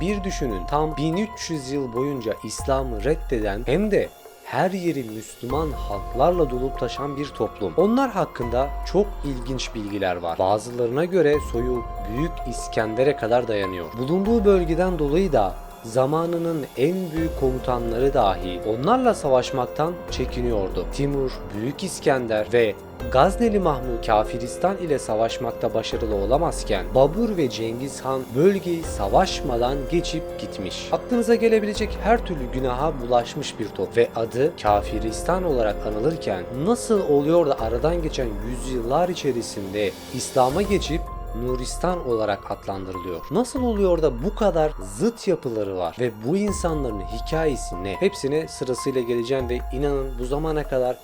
Bir düşünün tam 1300 yıl boyunca İslam'ı reddeden hem de her yeri Müslüman halklarla dolup taşan bir toplum. Onlar hakkında çok ilginç bilgiler var. Bazılarına göre soyu Büyük İskender'e kadar dayanıyor. Bulunduğu bölgeden dolayı da zamanının en büyük komutanları dahi onlarla savaşmaktan çekiniyordu. Timur, Büyük İskender ve Gazneli Mahmud Kafiristan ile savaşmakta başarılı olamazken Babur ve Cengiz Han bölgeyi savaşmadan geçip gitmiş. Aklınıza gelebilecek her türlü günaha bulaşmış bir top ve adı Kafiristan olarak anılırken nasıl oluyor da aradan geçen yüzyıllar içerisinde İslam'a geçip Nuristan olarak adlandırılıyor. Nasıl oluyor da bu kadar zıt yapıları var ve bu insanların hikayesi ne? Hepsine sırasıyla geleceğim ve inanın bu zamana kadar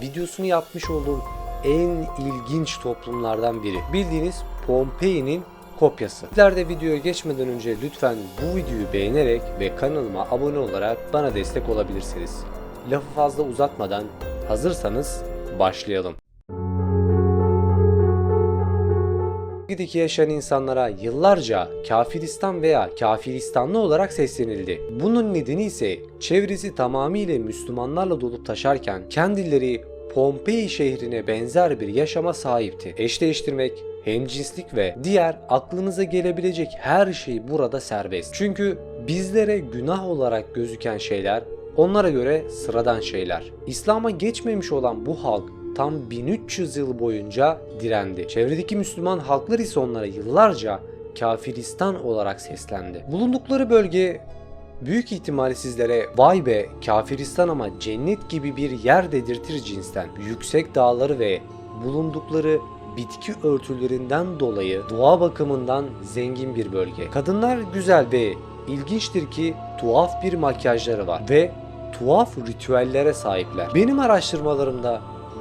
videosunu yapmış olduğum en ilginç toplumlardan biri. Bildiğiniz Pompei'nin kopyası. Sizler de videoya geçmeden önce lütfen bu videoyu beğenerek ve kanalıma abone olarak bana destek olabilirsiniz. Lafı fazla uzatmadan hazırsanız başlayalım. bölgedeki yaşayan insanlara yıllarca Kafiristan veya Kafiristanlı olarak seslenildi. Bunun nedeni ise çevresi tamamıyla Müslümanlarla dolup taşarken kendileri Pompei şehrine benzer bir yaşama sahipti. Eş değiştirmek, hemcinslik ve diğer aklınıza gelebilecek her şey burada serbest. Çünkü bizlere günah olarak gözüken şeyler onlara göre sıradan şeyler. İslam'a geçmemiş olan bu halk tam 1300 yıl boyunca direndi. Çevredeki Müslüman halklar ise onlara yıllarca Kafiristan olarak seslendi. Bulundukları bölge büyük ihtimalle sizlere vay be Kafiristan ama cennet gibi bir yer dedirtir cinsten. Yüksek dağları ve bulundukları bitki örtülerinden dolayı doğa bakımından zengin bir bölge. Kadınlar güzel ve ilginçtir ki tuhaf bir makyajları var ve tuhaf ritüellere sahipler. Benim araştırmalarımda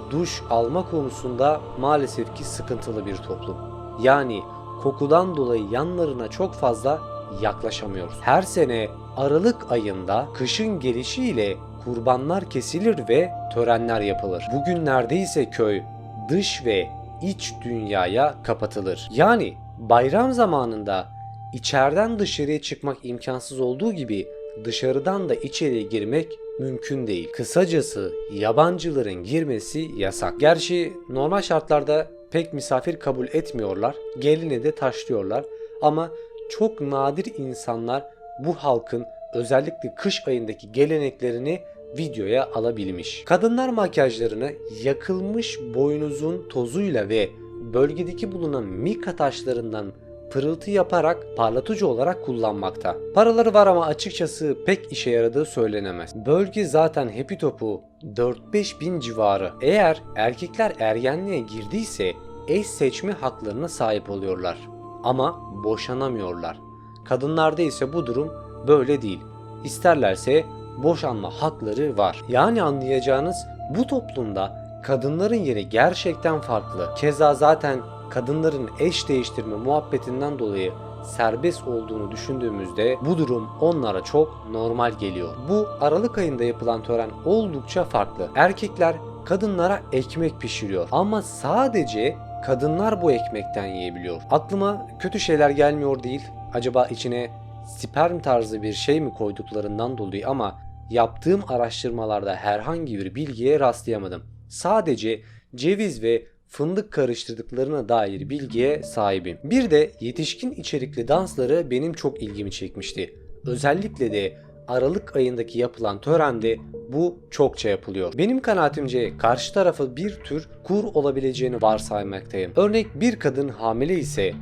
duş alma konusunda maalesef ki sıkıntılı bir toplum. Yani kokudan dolayı yanlarına çok fazla yaklaşamıyoruz. Her sene Aralık ayında kışın gelişiyle kurbanlar kesilir ve törenler yapılır. Bugünlerde ise köy dış ve iç dünyaya kapatılır. Yani bayram zamanında içeriden dışarıya çıkmak imkansız olduğu gibi dışarıdan da içeriye girmek mümkün değil. Kısacası yabancıların girmesi yasak. Gerçi normal şartlarda pek misafir kabul etmiyorlar. Geline de taşlıyorlar. Ama çok nadir insanlar bu halkın özellikle kış ayındaki geleneklerini videoya alabilmiş. Kadınlar makyajlarını yakılmış boynuzun tozuyla ve bölgedeki bulunan mika taşlarından pırıltı yaparak parlatıcı olarak kullanmakta. Paraları var ama açıkçası pek işe yaradığı söylenemez. Bölge zaten Happy Top'u 4-5 bin civarı. Eğer erkekler ergenliğe girdiyse eş seçme haklarına sahip oluyorlar. Ama boşanamıyorlar. Kadınlarda ise bu durum böyle değil. İsterlerse boşanma hakları var. Yani anlayacağınız bu toplumda kadınların yeri gerçekten farklı. Keza zaten kadınların eş değiştirme muhabbetinden dolayı serbest olduğunu düşündüğümüzde bu durum onlara çok normal geliyor. Bu Aralık ayında yapılan tören oldukça farklı. Erkekler kadınlara ekmek pişiriyor ama sadece kadınlar bu ekmekten yiyebiliyor. Aklıma kötü şeyler gelmiyor değil. Acaba içine sperm tarzı bir şey mi koyduklarından dolayı ama yaptığım araştırmalarda herhangi bir bilgiye rastlayamadım. Sadece ceviz ve fındık karıştırdıklarına dair bilgiye sahibim. Bir de yetişkin içerikli dansları benim çok ilgimi çekmişti. Özellikle de Aralık ayındaki yapılan törende bu çokça yapılıyor. Benim kanaatimce karşı tarafı bir tür kur olabileceğini varsaymaktayım. Örnek bir kadın hamile ise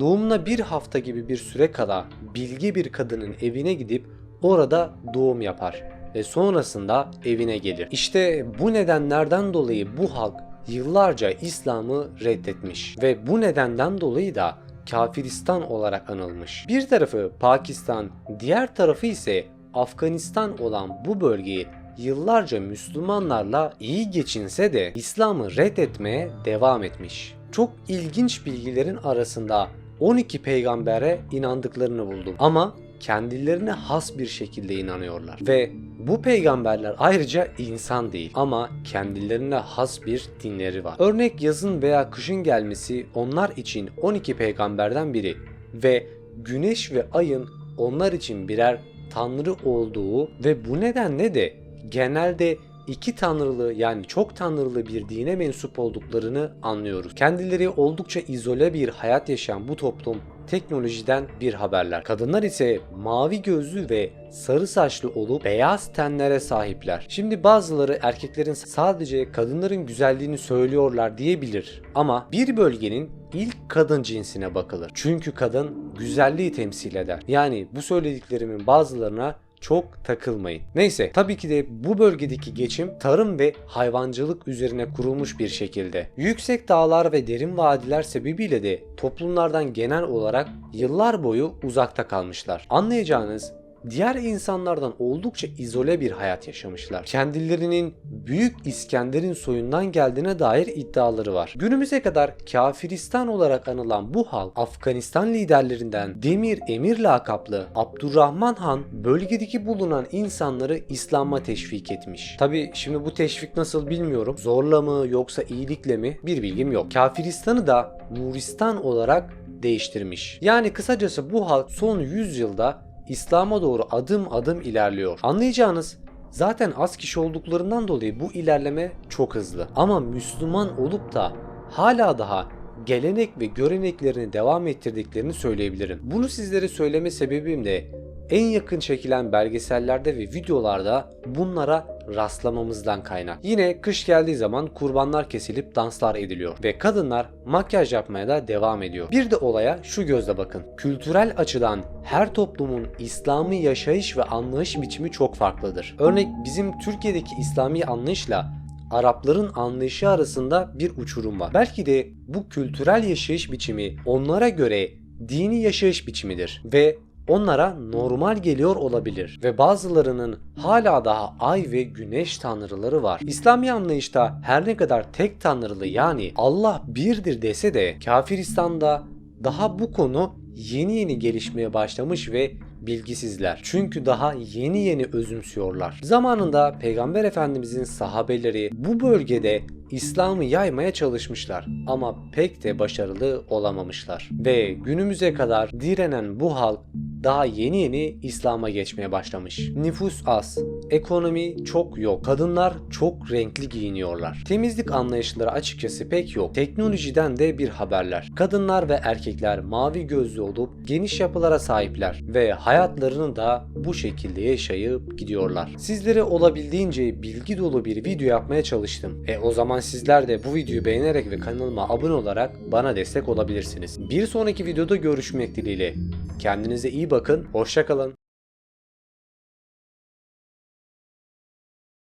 doğumuna bir hafta gibi bir süre kala bilgi bir kadının evine gidip orada doğum yapar ve sonrasında evine gelir. İşte bu nedenlerden dolayı bu halk yıllarca İslam'ı reddetmiş ve bu nedenden dolayı da Kafiristan olarak anılmış. Bir tarafı Pakistan, diğer tarafı ise Afganistan olan bu bölgeyi yıllarca Müslümanlarla iyi geçinse de İslam'ı reddetmeye devam etmiş. Çok ilginç bilgilerin arasında 12 peygambere inandıklarını buldum. Ama kendilerine has bir şekilde inanıyorlar. Ve bu peygamberler ayrıca insan değil ama kendilerine has bir dinleri var. Örnek yazın veya kışın gelmesi onlar için 12 peygamberden biri ve güneş ve ayın onlar için birer tanrı olduğu ve bu nedenle de genelde iki tanrılı yani çok tanrılı bir dine mensup olduklarını anlıyoruz. Kendileri oldukça izole bir hayat yaşayan bu toplum teknolojiden bir haberler. Kadınlar ise mavi gözlü ve sarı saçlı olup beyaz tenlere sahipler. Şimdi bazıları erkeklerin sadece kadınların güzelliğini söylüyorlar diyebilir. Ama bir bölgenin ilk kadın cinsine bakılır. Çünkü kadın güzelliği temsil eder. Yani bu söylediklerimin bazılarına çok takılmayın. Neyse tabii ki de bu bölgedeki geçim tarım ve hayvancılık üzerine kurulmuş bir şekilde. Yüksek dağlar ve derin vadiler sebebiyle de toplumlardan genel olarak yıllar boyu uzakta kalmışlar. Anlayacağınız diğer insanlardan oldukça izole bir hayat yaşamışlar. Kendilerinin Büyük İskender'in soyundan geldiğine dair iddiaları var. Günümüze kadar Kafiristan olarak anılan bu halk Afganistan liderlerinden Demir Emir lakaplı Abdurrahman Han bölgedeki bulunan insanları İslam'a teşvik etmiş. Tabi şimdi bu teşvik nasıl bilmiyorum. Zorla mı yoksa iyilikle mi bir bilgim yok. Kafiristan'ı da Nuristan olarak değiştirmiş. Yani kısacası bu halk son 100 yılda İslam'a doğru adım adım ilerliyor. Anlayacağınız zaten az kişi olduklarından dolayı bu ilerleme çok hızlı. Ama Müslüman olup da hala daha gelenek ve göreneklerini devam ettirdiklerini söyleyebilirim. Bunu sizlere söyleme sebebim de en yakın çekilen belgesellerde ve videolarda bunlara rastlamamızdan kaynak. Yine kış geldiği zaman kurbanlar kesilip danslar ediliyor ve kadınlar makyaj yapmaya da devam ediyor. Bir de olaya şu gözle bakın. Kültürel açıdan her toplumun İslami yaşayış ve anlayış biçimi çok farklıdır. Örnek bizim Türkiye'deki İslami anlayışla Arapların anlayışı arasında bir uçurum var. Belki de bu kültürel yaşayış biçimi onlara göre dini yaşayış biçimidir ve onlara normal geliyor olabilir ve bazılarının hala daha ay ve güneş tanrıları var. İslami anlayışta her ne kadar tek tanrılı yani Allah birdir dese de Kafiristan'da daha bu konu yeni yeni gelişmeye başlamış ve bilgisizler. Çünkü daha yeni yeni özümsüyorlar. Zamanında Peygamber Efendimizin sahabeleri bu bölgede İslam'ı yaymaya çalışmışlar ama pek de başarılı olamamışlar. Ve günümüze kadar direnen bu halk daha yeni yeni İslam'a geçmeye başlamış. Nüfus az, ekonomi çok yok, kadınlar çok renkli giyiniyorlar. Temizlik anlayışları açıkçası pek yok. Teknolojiden de bir haberler. Kadınlar ve erkekler mavi gözlü olup geniş yapılara sahipler ve hayatlarını da bu şekilde yaşayıp gidiyorlar. Sizlere olabildiğince bilgi dolu bir video yapmaya çalıştım. E o zaman sizler de bu videoyu beğenerek ve kanalıma abone olarak bana destek olabilirsiniz. Bir sonraki videoda görüşmek dileğiyle. Kendinize iyi bakın, hoşçakalın.